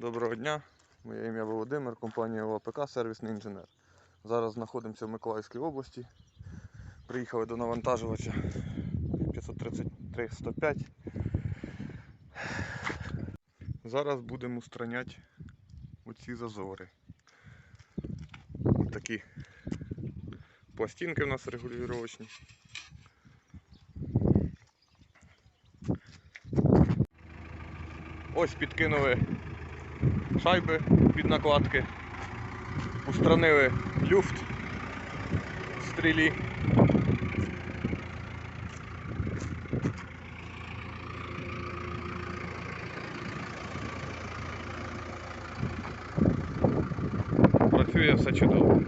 Доброго дня, моє ім'я Володимир, компанія ОАПК Сервісний інженер. Зараз знаходимося в Миколаївській області. Приїхали до навантажувача 533-105. Зараз будемо устраняти оці зазори. Ось такі пластинки у нас регулювачні. Ось підкинули шайби під накладки, устранили люфт в стрілі. Працює все чудово.